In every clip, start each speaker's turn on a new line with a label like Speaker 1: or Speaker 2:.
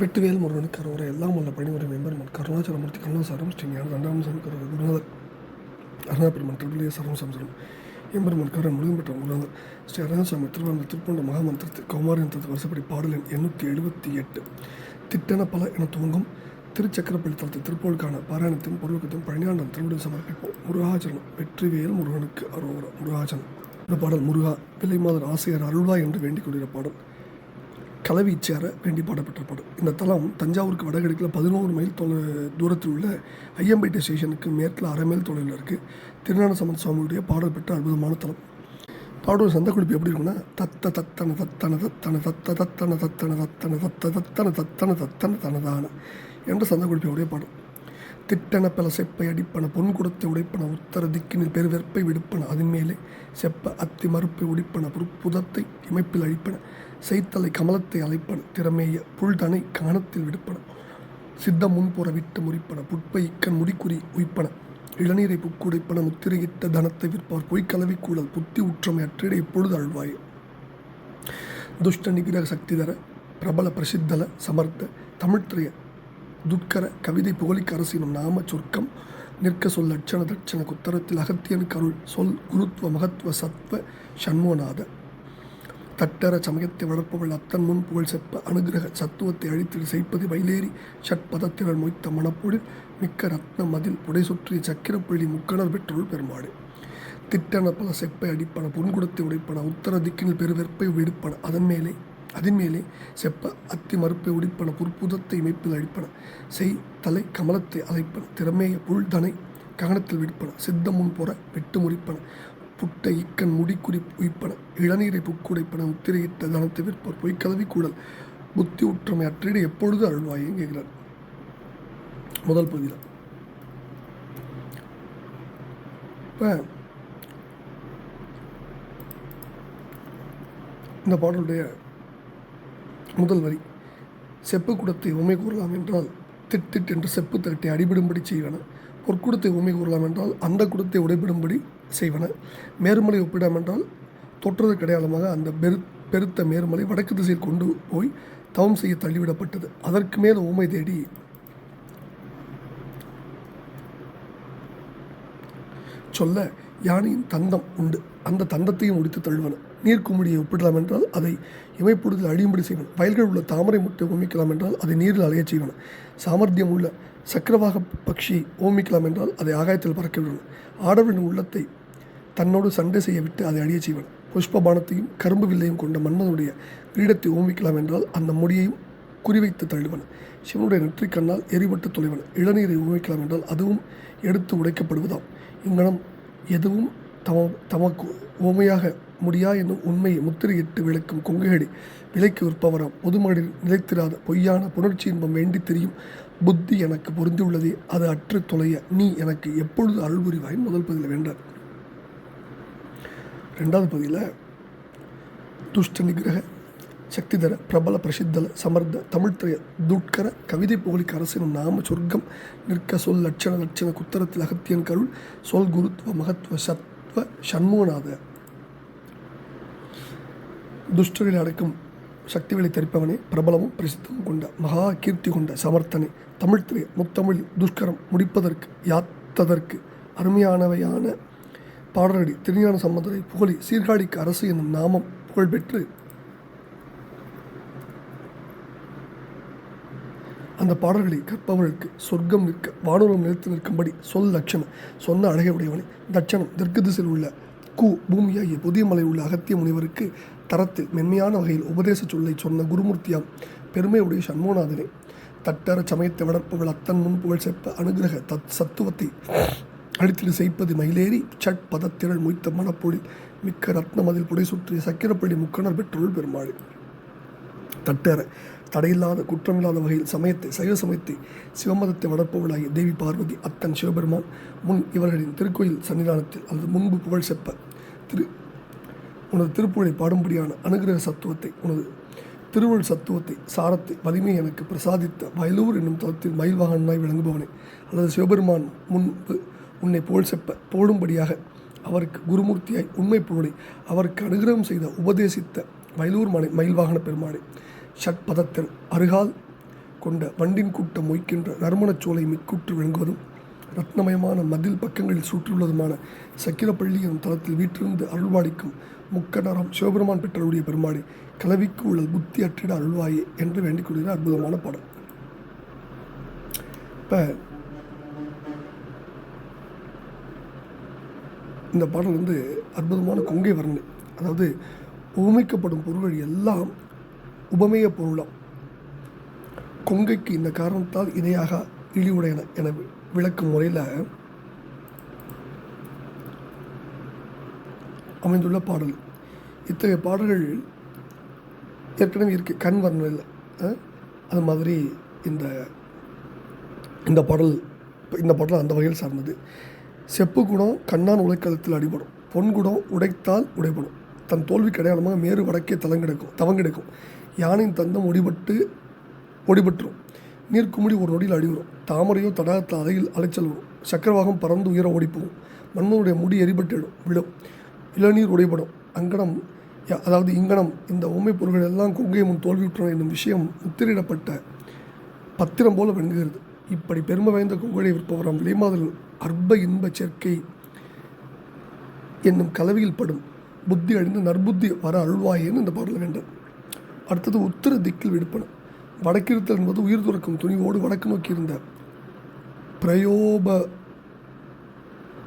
Speaker 1: வெட்டுவேல் முருகனுக்கு அரோரை எல்லாம் உள்ள பணிமுறை மெம்பெருமன் கருணாச்சலமூர்த்தி கருணாசாரம் ஸ்ரீ ஞான தண்டாமசன் கருவர் குருநாதர் அருணாபெருமன் திருவிழிய சரம் சம்சரம் எம்பெருமன் கருணை முருகன் பெற்ற குருநாதர் ஸ்ரீ அருணாசாமி திருவாரூர் திருப்பண்ட மகாமந்திரத்து கௌமாரியந்திரத்து வருஷப்படி பாடல் எண் எண்ணூற்றி எழுபத்தி எட்டு. திட்டென பல என துவங்கும் திருச்சக்கரப்பள்ளி தளத்தை திருப்போலுக்கான பாராயணத்தின் பொருளுக்கத்தையும் பழனியாண்டம் திருவிடம் சமர்ப்பிப்போம். முருகாச்சலம் வெற்றிவேல் முருகனுக்கு அரோரா முருகாச்சலம் இந்த பாடல் முருகா பிள்ளை மாதர் ஆசிரியர் அருள்வா என்று வேண்டிக் கொண்டிருந்த பாடல். கலவி சேர வேண்டி பாடப்பட்ட இந்த தலம் தஞ்சாவூருக்கு வடகிழக்கில் பதினோரு மைல் தொலை தூரத்தில் உள்ள ஐயம்பேட்டை ஸ்டேஷனுக்கு மேற்கில் அரை மைல் தொலைவில் இருக்குது திருஞான சுவாமியுடைய பாடல் பெற்ற அற்புதமான தலம் பாடல் சந்த குளிப்பு எப்படி இருக்குன்னா தத்த தத்தன தத்தன தத்தன தத்த தத்தன தத்தன தத்தன தத்த தத்தன தத்தன தத்தன தனதான என்ற சந்த குளிப்பியுடைய பாடல். திட்டன பல செப்பை அடிப்பன பொன் குடத்தை உடைப்பன உத்தர திக்கினில் பெருவெற்பை விடுப்பன அதன் மேலே செப்ப அத்தி மறுப்பை உடிப்பன புதத்தை இமைப்பில் அழிப்பன செய்தலை கமலத்தை அழைப்பன. திறமேய புல்தனை காணத்தில் விடுப்பன. சித்த முன்புற விட்டு முறிப்பன. புட்பை இக்கண் முடிக்குறி உய்ப்பன. இளநீரை புக்குடைப்பன. முத்திரையிட்ட தனத்தை விற்பார். பொய்க்கலவி கூடல் புத்தி உற்றமை அற்றிட பொழுது அழ்வாய் துஷ்ட நிகிரக சக்திதர பிரபல பிரசித்தல சமர்த்த. தமிழ்த்திரைய துட்கர கவிதை புகழிக்கு அரசினும் நாம சொர்க்கம். நிற்க சொல் லட்சண தட்சண குத்தரத்தில் அகத்தியன் கருள். சொல் குருத்துவ மகத்துவ சத்வ சண்மோநாத தட்டர சமயத்தை வளர்ப்பவள் அத்தன் முன் புகழ் செப்ப அனுகிரக சத்துவத்தை அழித்து செய்ப்பது வயலேறி ஷட்பதத்தினர் மொய்த்த மணப்பொழில் மிக்க ரத்ன மதில் புடை சுற்றிய சக்கிரப்பள்ளி முக்கணர் பெற்றுள் பெருமாடு திட்டன பல செப்பை அடிப்பன பொன்குடத்தை உடைப்பன உத்தர திக்கினில் பெருவெற்பை விடுப்பன அதன் மேலே அதன் மேலே செப்ப அத்தி மறுப்பை உடிப்பன புற்புதத்தை இமைப்பில் அழிப்பன செய் தலை கமலத்தை அழைப்பன திறமேய புல்தனை ககனத்தில் விடுப்பன சித்தமுன் புற வெட்டு முறிப்பன புட்டை இக்கண் முடிக்குறி உய்ப்பன இளநீரை புக்குடைப்பன உத்திரையிட்ட தனத்தை விற்போர் பொய்க்கதவி கூடல் புத்தி உற்றமை அற்றிட எப்பொழுது அருள்வாயும் கேட்கிறார் முதல் பகுதியில் இப்போ இந்த பாடலுடைய முதல் வரி செப்பு குடத்தை உமை கூறலாம் என்றால் திட் என்று செப்பு தட்டை அடிபடும்படி செய்வன. பொற்குடத்தை உமை கூறலாம் என்றால் அந்த குடத்தை உடைபிடும்படி செய்வன. மேருமலை ஒப்பிடம் என்றால் தொற்றதற்கு அடையாளமாக அந்த பெரு பெருத்த மேருமலை வடக்கு திசையில் கொண்டு போய் தவம் செய்ய தள்ளிவிடப்பட்டது. அதற்கு மேல் ஊமை தேடி சொல்ல யானையின் தந்தம் உண்டு. அந்த தந்தத்தையும் முடித்து தள்ளுவன. நீர்க்குமிடியை ஒப்பிடலாம் என்றால் அதை இமைப்பொழுதில் அழியும்படி செய்வன. வயல்கள் உள்ள தாமரை முட்டை ஓமிக்கலாம் என்றால் அதை நீரில் அலையச் செய்வன. சாமர்த்தியம் உள்ள சக்கரவாக பக்ஷி ஓமிக்கலாம் என்றால் அதை ஆகாயத்தில் பறக்க விடுவன. ஆடவரின் உள்ளத்தை தன்னோடு சண்டை செய்ய விட்டு அதை அழியச் செய்வன. புஷ்பபானத்தையும் கரும்பு வில்லையும் கொண்ட மன்னனுடைய கிரீடத்தை ஓமிக்கலாம் என்றால் அந்த முடியையும் குறிவைத்து தள்ளுவன. சிவனுடைய நெற்றிக் கண்ணால் எரிபட்டு தொலைவன. இளநீரை ஓமிக்கலாம் என்றால் அதுவும் எடுத்து உடைக்கப்படுவதாம். இங்கனம் எதுவும் தம தமக்கு ஓமையாக முடியா என்னும் உண்மையை முத்திரையிட்டு விளக்கும் கொங்குகடி விலைக்கு விற்பவராம். பொதுமகளில் நிலைத்திராத பொய்யான புணர்ச்சி இன்பம் வேண்டி தெரியும். புத்தி எனக்கு பொருந்தியுள்ளதே அது அற்று தொலைய நீ எனக்கு எப்பொழுது அருள்புரிவாய்? முதல் பகுதியில் வேண்டார் ரெண்டாவது பகுதியில் துஷ்ட நிகிரக சக்திதர பிரபல பிரசித்தல சமர்த்த தமிழ்த்திரைய துட்கர கவிதை புகழிக்கு அரசினும் நாம சொர்க்கம் நிற்க சொல் லட்சண லட்சண குத்தரத்தில் அகத்தியன் கருள் சொல் குருத்துவ மகத்துவ சத்வ சண்முகநாத. துஷ்டரில் அடைக்கும் சக்திகளை தரிப்பவனே பிரபலமும் பிரசித்தமும் கொண்ட மகா கீர்த்தி கொண்ட சமர்த்தனை. தமிழ்த்திரைய முத்தமிழ் துஷ்கரம் முடிப்பதற்கு யாத்ததற்கு அருமையானவையான பாடலடி திருஞான சம்பந்தரை புகழி சீர்காழிக்கு அரசு என்னும் நாமம் புகழ்பெற்று அந்த பாடல்களை கற்பவர்களுக்கு சொர்க்கம் நிற்க வானூரம் நிலைத்து நிற்கும்படி சொல் லட்சணம் சொன்ன அழகை உடையவனை தட்சணம் தெற்கு திசையில் உள்ள கு பூமியாகிய புதிய மலை உள்ள அகத்திய முனிவருக்கு தரத்தில் மென்மையான வகையில் உபதேச சொல்லை சொன்ன குருமூர்த்தியாம் பெருமையுடைய சண்முகநாதனே தட்டர சமயத்தை வளர்ப்புகள் அத்தன் முன் புகழ் செப்ப அனுகிரக தத் சத்துவத்தை அழித்திடு செய்ப்பது மயிலேறி சட் பதத்திரள் மொய்த்த மனப்பொழில் மிக்க ரத்ன மதில் புடை சுற்றிய சக்கிரப்பள்ளி முக்கணர் பெற்றுள் பெருமாள். தட்டர தடையில்லாத குற்றமில்லாத வகையில் சமயத்தை சைவ சமயத்தை சிவமதத்தை வளர்ப்பவளாகிய தேவி பார்வதி அத்தன் சிவபெருமான் முன் இவர்களின் திருக்கோயில் சன்னிதானத்தில் அல்லது முன்பு புகழ் செப்ப திரு உனது திருப்புழை பாடும்படியான அனுகிரக சத்துவத்தை உனது திருவள் சத்துவத்தை சாரத்தை வலிமை எனக்கு பிரசாதித்த வயலூர் என்னும் தளத்தில் மயில் வாகனமாய் விளங்குபவனே அல்லது சிவபெருமான் முன்பு உன்னை புகழ் செப்ப போடும்படியாக அவருக்கு குருமூர்த்தியாய் உண்மை பொருளை அவருக்கு அனுகிரகம் செய்த உபதேசித்த வயலூர் மலை மயில் வாகன பெருமாளே. ஷட்பதத்தில் அருகால் கொண்ட வண்டின் கூட்டம் மொய்க்கின்ற நறுமணச்சோலை மிக்குற்று விளங்குவதும் ரத்னமயமான மதில் பக்கங்களில் சுற்றியுள்ளதுமான சக்கிரப்பள்ளி எனும் தளத்தில் வீற்றிருந்து அருள்வாளிக்கும் முக்கடரம் சிவபெருமான் பெற்றருடைய பெருமாடி கலவிக்கு உள்ள புத்தி அற்றிட அருள்வாயே என்று வேண்டிக் கொள்கிற அற்புதமான பாடம் இப்போ இந்த பாடல் வந்து அற்புதமான கொங்கை வர்ணனை அதாவது உவமைக்கப்படும் பொருள்கள் எல்லாம் உபமேய பொருளாம். கொங்கைக்கு இந்த காரணத்தால் இணையாக இழிவுடையன என விளக்கும் முறையில் அமைந்துள்ள பாடல். இத்தகைய பாடல்கள் ஏற்கனவே இருக்குது கண் வர்ணில் அது மாதிரி இந்த இந்த பாடல் இந்த பாடல் அந்த வகையில் சார்ந்தது. செப்பு குணம் கண்ணான் உழைக்கலத்தில் அடிபடும் பொன் குணம் உடைத்தால் உடைபடும். தன் தோல்விக்கு அடையாளமாக மேறு வடக்கே தலங்கெடுக்கும் தவங்கெடுக்கும். யானையின் தந்தம் ஒடிபட்டு ஒடிபட்டுரும். நீர்க்குமிழி ஒரு நொடியில் அடிவிடும் தாமரையோ தடாகத்தில் அலையில் அலைச்சல் வரும். சக்கரவாகம் பறந்து உயர ஓடிப்போகும் மன்னனுடைய முடி எரிபட்டிடும் விடும் இளநீர் உடைபடும். அங்கனம் அதாவது இங்கனம் இந்த உண்மை பொருள்கள் எல்லாம் கொங்கை முன் தோல்வியுற்றன என்னும் விஷயம் முத்திரிடப்பட்ட பத்திரம் போல விளங்குகிறது. இப்படி பெருமை வாய்ந்த கொங்கை விற்பவராம் விலைமாதல் அற்ப இன்ப சேர்க்கை என்னும் கலவையில் படும். புத்தி அழிந்து நற்புத்தி வர அருள்வாயேன்னு இந்த பாடல் வேண்டும். அடுத்தது உத்தர திக்கில் விடுப்பனம் வடக்கிருத்தல் என்பது உயிர் துறக்கும் துணிவோடு வடக்கு நோக்கி இருந்த பிரயோப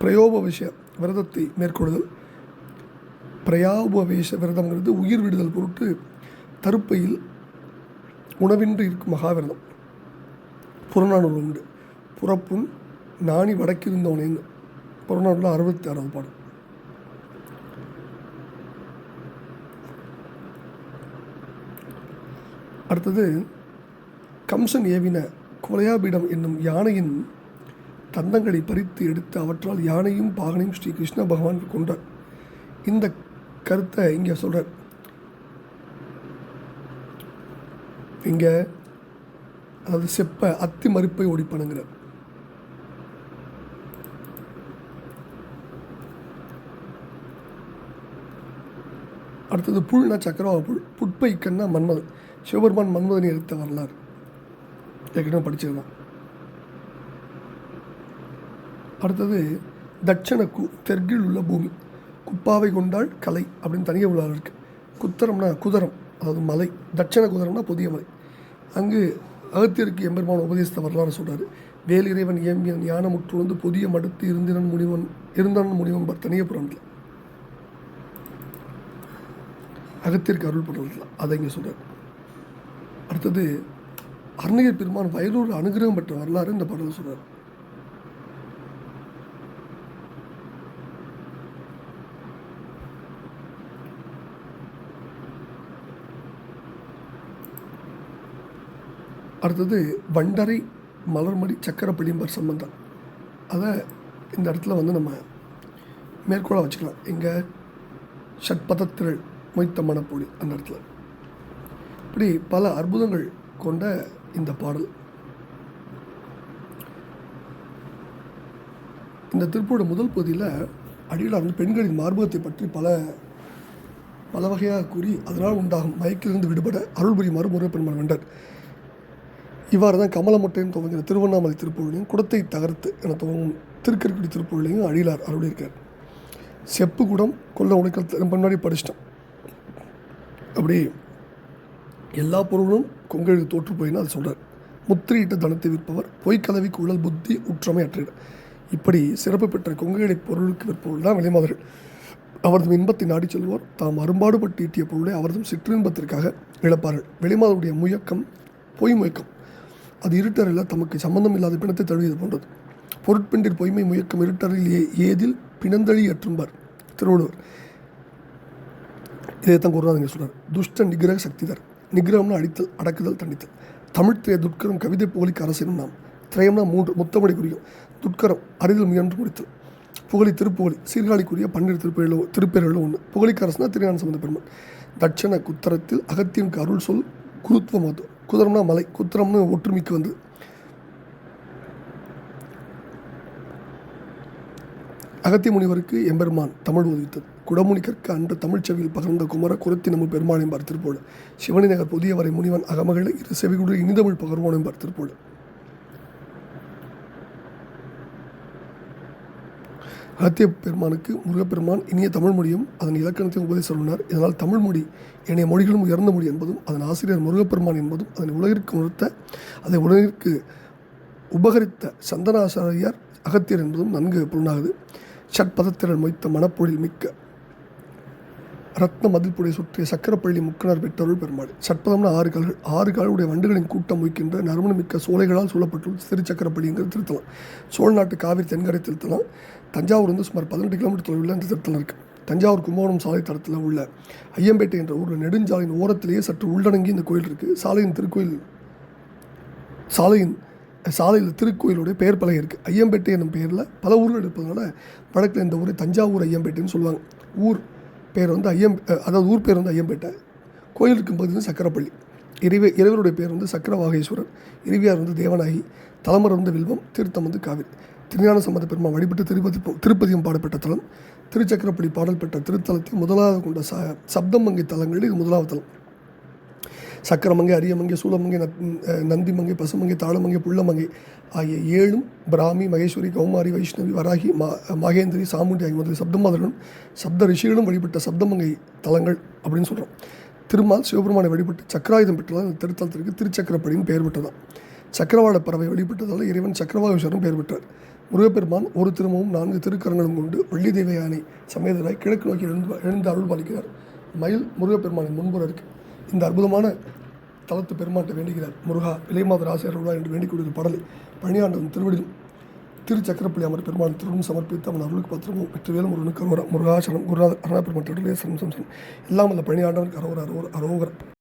Speaker 1: பிரயோபவேஷ விரதத்தை மேற்கொள்ளுதல். பிரயாபவேஷ விரதம்ங்கிறது உயிர் விடுதல் பொருட்டு தருப்பையில் உணவின்றி இருக்கும் மகாவிரதம். புறநானூறு உண்டு. புறப்புண் நாணி வடக்கிருந்தவனேன்னு புறநானூரில் அறுபத்தி ஆறாவது பாடல். அடுத்தது கம்சன் ஏவின குலையாபீடம் என்னும் யானையின் தந்தங்களை பறித்து எடுத்து அவற்றால் யானையும் பாகனையும் ஸ்ரீ கிருஷ்ண பகவான் கொண்டார் இந்த கருத்தை இங்கே சொல்கிறார் இங்கே அதாவது செப்ப அத்தி மறுப்பை ஒடிப்பனுங்கிறார் அடுத்தது புல்னா சக்கரவா புல் புட்பை கண்ணா மன்மதன். சிவபெருமான் மன்மதனை எடுத்த வரலாறு. ஏற்கனவே படிச்சிருந்தோம். அடுத்தது தட்சண கு தெற்கில் உள்ள பூமி. குப்பாவை கொண்டால் கலை அப்படின்னு தனியாக உள்ள இருக்குது குத்தரம்னா குதரம் அதாவது மலை. தட்சண குதரம்னா புதிய மலை. அங்கு அகத்தியருக்கு எம்பெருமான் உபதேசத்தை வரலாறு சொல்கிறார் வேலிறைவன் இறைவன் இயம்பியன் ஞான முற்றுந்து புதிய மடுத்து இருந்தினன் முனிவன் இருந்தான் முனிவன் பர் தனிய புராணத்தில் அகத்திற்கு அருள் பண்ணுறதுல அதை இங்கே சொல்கிறார் அடுத்தது அருணகிரி பெருமான் வயலூர் அனுகிரகம் பெற்ற வரலாறு இந்த பாடல் சொல்கிறார் அடுத்தது வண்டரை மலர்மடி சக்கரப்பள்ளிம்பர் சம்பந்தம். அதை இந்த இடத்துல வந்து நம்ம மேற்கோளாக வச்சுக்கலாம். இங்கே ஷட்பதத்திரள் மொய்த்த மனப்பொழி அந்த இடத்துல. இப்படி பல அற்புதங்கள் கொண்ட இந்த பாடல். இந்த திருப்போட முதல் பகுதியில் அடியில் வந்து பெண்களின் மார்பகத்தை பற்றி பல பல வகையாக கூறி அதனால் உண்டாகும் மயக்கிலிருந்து விடுபட அருள் புரியுமாறு முருகப் வென்றார். இவ்வாறு தான் கமலமுட்டையும் துவங்கிற திருவண்ணாமலை திருப்பூரிலையும் குடத்தை தகர்த்து என துவங்கும் திருக்கற்குடி திருப்பூரிலையும் அடியிலார் அருளியிருக்கார். செப்பு குடம் கொல்ல உடைக்கல் முன்னாடி படிச்சிட்டோம். அப்படி எல்லா பொருளும் கொங்கழுக்கு தோற்று போயின்னு அது சொல்கிறார் முத்திரையிட்ட தனத்தை விற்பவர் பொய்க்கதவிக்கு உழல் புத்தி உற்றமை அற்றிட இப்படி சிறப்பு பெற்ற கொங்கையடை பொருளுக்கு விற்பவர்கள் தான் வெளிமாதர்கள். அவரதும் இன்பத்தை நாடி செல்வோர் தாம் அரும்பாடுபட்டு ஈட்டிய பொருளை அவரதும் சிற்றின்பத்திற்காக இழப்பார்கள். வெளிமாதருடைய முயக்கம் பொய் முயக்கம். அது இருட்டரில் தமக்கு சம்பந்தம் இல்லாத பிணத்தை தழுவியது போன்றது. பொருட்பெண்டிர் பொய்மை முயக்கம் இருட்டரில் ஏ ஏதில் பிணந்தழி அற்றும்பார். திருவள்ளுவர். இதை தான் குருநாதங்க சொல்றார். துஷ்ட நிகிரக சக்திதர் நிகிரம்னா அடித்தல் அடக்குதல் தண்டித்தல். தமிழ் திரைய துட்கரம் கவிதை புகழிக்கு அரசினும் நாம். திரையம்னா மூன்று முத்தமடி குறியும் துட்கரம் அறிதல் முயன்று முடித்தல். புகழி திருப்புகழி சீர்காழிக்குரிய பன்னிரு திருப்பேரில் திருப்பேரில் ஒன்று புகழிக்கு அரசுனா திருஞான சம்பந்த பெருமான். தட்சண குத்தரத்தில் அகத்தியனுக்கு அருள் சொல் குருத்துவ அது. குதிரம்னா மலை குத்திரம்னு ஒற்றுமைக்கு வந்து அகத்திய முனிவருக்கு எம்பெருமான் தமிழ் உதவித்தது குடமுனி கற்க அன்று தமிழ்ச்செவியில் பகர்ந்த குமர குரத்தி நம்ம பெருமான் என்பார் சிவனி நகர் புதியவரை முனிவன் அகமகளை இரு செவிகுடு இனிதமிழ் பகர்வோன் பார்த்திருப்போடு. அகத்திய பெருமானுக்கு முருகப்பெருமான் இனிய தமிழ் மொழியும் அதன் இலக்கணத்தையும் உபதேசம் சொன்னார் இதனால் தமிழ் மொழி ஏனைய மொழிகளும் உயர்ந்த மொழி என்பதும் அதன் ஆசிரியர் முருகப்பெருமான் என்பதும் அதனை உலகிற்கு உணர்த்த அதை உலகிற்கு உபகரித்த சந்தனாசாரியார் அகத்தியர் என்பதும் நன்கு புலனாகுது சட்பதத்திறன் மொய்த்த மனப்பொழில் மிக்க ரத்ன மதில்புடை சுற்றிய சக்கரப்பள்ளி முக்கனர் பெற்றருள் பெருமாள். சட்பதம்னா ஆறு கால்கள் ஆறு கால்களுடைய வண்டுகளின் கூட்டம் வைக்கின்ற நறுமணமிக்க சோலைகளால் சூழப்பட்டுள்ள திருச்சக்கரப்பள்ளிங்கிற திருத்தலம். சோழ நாட்டு காவிரி தென்கரை திருத்தலம். தஞ்சாவூர் வந்து சுமார் பதினெட்டு கிலோமீட்டர் தொலைவில் இந்த திருத்தலம் இருக்குது தஞ்சாவூர் கும்பகோணம் சாலை தடத்தில் உள்ள ஐயம்பேட்டை என்ற ஊரில் நெடுஞ்சாலையின் ஓரத்திலேயே சற்று உள்ளடங்கி இந்த கோயில் இருக்குது சாலையின் திருக்கோயில் சாலையின் சாலையில் திருக்கோயிலுடைய பெயர் பலகை இருக்குது ஐயம்பேட்டை என்னும் பெயரில் பல ஊர்கள் இருப்பதனால வடக்கில் இந்த ஊரை தஞ்சாவூர் ஐயம்பேட்டைன்னு சொல்லுவாங்க. ஊர் பேர் வந்து ஐயம் அதாவது ஊர் பேர் வந்து ஐயம்பேட்டை. கோயில் இருக்கும் பகுதி வந்து சக்கரப்பள்ளி. இறைவே இறைவருடைய பேர் வந்து சக்கரவாகேஸ்வரர் இறைவியார் வந்து தேவநாயகி தலைமரம் வந்து வில்வம் திருத்தம் வந்து காவிரி. திருஞான சம்பந்த பெருமாள் வழிபட்டு திருப்பதி திருப்பதியும் பாடப்பட்ட தலம். திருச்சக்கரப்பள்ளி பாடல் பெற்ற திருத்தலத்தை முதலாவது கொண்ட ச சப்தமங்கை தலங்களில் இது முதலாவது தலம். சக்கரமங்கை அரியமங்கை சூலமங்கை நந்திமங்கை பசுமங்கை தாளமங்கை புள்ளமங்கை ஆகிய ஏழும் பிராமி மகேஸ்வரி கௌமாரி வைஷ்ணவி வராகி மா மகேந்திரி சாமுண்டி ஆகிய முதலிய சப்தமாதர்களும் சப்த ரிஷிகளும் வழிபட்ட சப்தமங்கை தலங்கள் அப்படின்னு சொல்கிறோம் திருமால் சிவபெருமானை வழிபட்டு சக்கராயுதம் பெற்றதால் இந்த திருத்தலத்திற்கு திருச்சக்கரப்படின்னு பெயர் பெற்றதாம் சக்கரவாட பறவை வழிபட்டதால் இறைவன் சக்கரவாகேஸ்வரன் பெயர் பெற்றார். முருகப்பெருமான் ஒரு திரும்பவும் நான்கு திருக்கரங்களும் கொண்டு வள்ளி தேவயானை சமேதராய் கிழக்கு நோக்கி எழுந்து எழுந்து அருள் பாலிக்கிறார். மயில் முருகப்பெருமானின் முன்புற இருக்குது இந்த அற்புதமான தளத்து பெருமாட்டை வேண்டுகிறார். முருகா இளையமாதர் ஆசிரியர்களா என்று வேண்டிக் கொண்டிருந்த படலை பணியாண்டவன் திருவடியில் திருச்சக்கரப்பள்ளி அமர் பெருமான் திருவும் சமர்ப்பித்து அவன் அருளுக்கு பத்திரமும் வெற்றிவேலும் முருகனுக்கு அரோரா முருகாசனம் குருநாதர் அருணா பெருமான் திருடலே சரம் சம்சன் எல்லாம் அந்த பணியாண்டவன் அரோரா அரோரா அரோகர்.